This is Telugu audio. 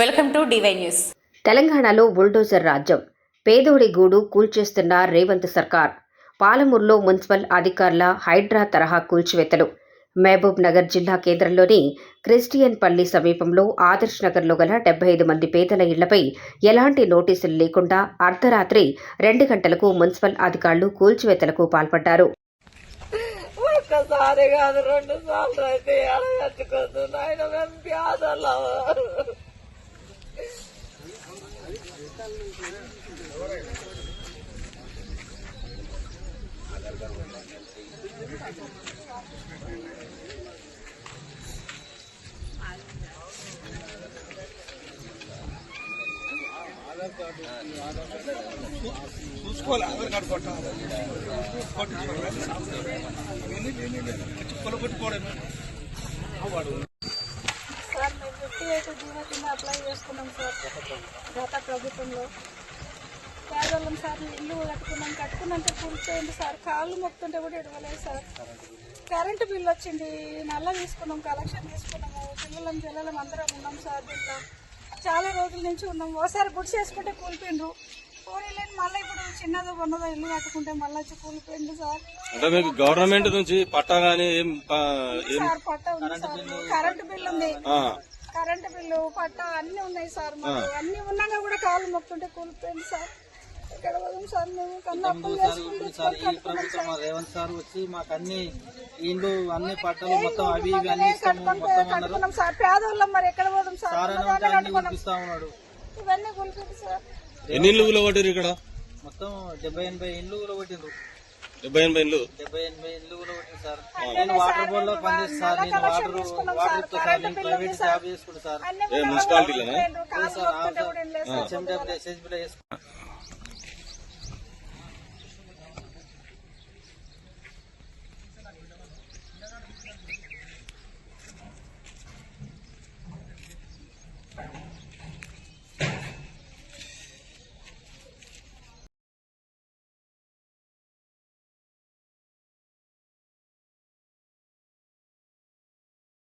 Welcome to DY news. తెలంగాణలో బుల్డోజర్ రాజ్యం. పేదోడి గూడు కూల్చేస్తున్న రేవంత్ సర్కార్. పాలమూరులో మున్సిపల్ అధికారుల హైడ్రా తరహా కూల్చివేతలు. మహబూబ్ నగర్ జిల్లా కేంద్రంలోని క్రిస్టియన్ పల్లి సమీపంలో ఆదర్శ్ నగర్లో గల డెబ్బై ఐదు మంది పేదల ఇళ్ళపై ఎలాంటి నోటీసులు లేకుండా అర్ధరాత్రి రెండు గంటలకు మున్సిపల్ అధికారులు కూల్చివేతలకు పాల్పడ్డారు. ఒక్కసారి కాదు రెండు సార్లు అయితే చూసుకోవాలి ఆధార్ కార్డు కొట్టాలి. కొట్టించుకోవాలి. కొనుక్కొట్టుకోవడం వాడు ఫిఫ్టీ ఎయిట్ జీవో కింద అప్లై చేసుకున్నాం సార్. గత ప్రభుత్వంలో. పేదవాళ్ళం సార్ ఇల్లు కట్టుకున్నాం కట్టుకున్నంత కూర్చోండి సార్. కాళ్ళు మొక్కుతుంటే కూడా ఇడవలేదు సార్. కరెంటు బిల్ వచ్చింది నల్ల తీసుకున్నాం కలెక్షన్ తీసుకున్నాము పిల్లలం పిల్లలం అందరం ఉన్నాం సార్ దీంట్లో. చాలా రోజుల నుంచి ఉన్నాం. ఒకసారి గుడి చేసుకుంటే కూలిపోయిండ్రు. కూలీలేని మళ్ళీ ఇప్పుడు చిన్నదో ఉన్నదో ఇల్లు కట్టుకుంటే మళ్ళీ వచ్చి కూలిపోయింది సార్. అంటే మీకు గవర్నమెంట్ నుంచి పట్టా గానీ ఏం ప- ఏం సార్ పట్ట ఉంది సార్. కరెంటు బిల్ ఉంది. ఆ, కరెంటు బిల్లు పట్ట అన్ని ఉన్నాయి సార్ మాకు. అన్ని ఉన్నాగా కూడా కాలు మొక్కుంటే కూలిపోయింది సార్. ప్రభుత్వం మా రేవంత్ సార్ వచ్చి మాకు అన్ని ఇండ్లు అన్ని పట్టలు మొత్తం అవి ఇవి అన్ని ఇస్తాము సార్. పేదవాళ్ళం మరి ఎక్కడ పోదాం సార్? అన్ని ఉన్నాడు. ఇవన్నీ సార్. ఎన్ని ఇల్లు కూలగొట్టారు ఇక్కడ? మొత్తం డెబ్బై ఎనభై ఇండ్లు కూడా కొట్టిండ్రు డెబ్బై ఎనభై ఇల్లు డెబ్బై ఎనభై ఇండ్లు కూడా కొట్టింది సార్ నేను వాటర్ బోర్డ్లో పనిచేస్తాను సార్ నేను వాటర్ వాటర్ ఇస్తా సార్ నేను ప్రైవేట్ జాబ్ చేసుకుంటా సార్ మున్సిపాలిటీలోనా? సార్ హెచ్ఎండబ్ల్యూ ఎస్ఎస్బీలో చేసుకుంటా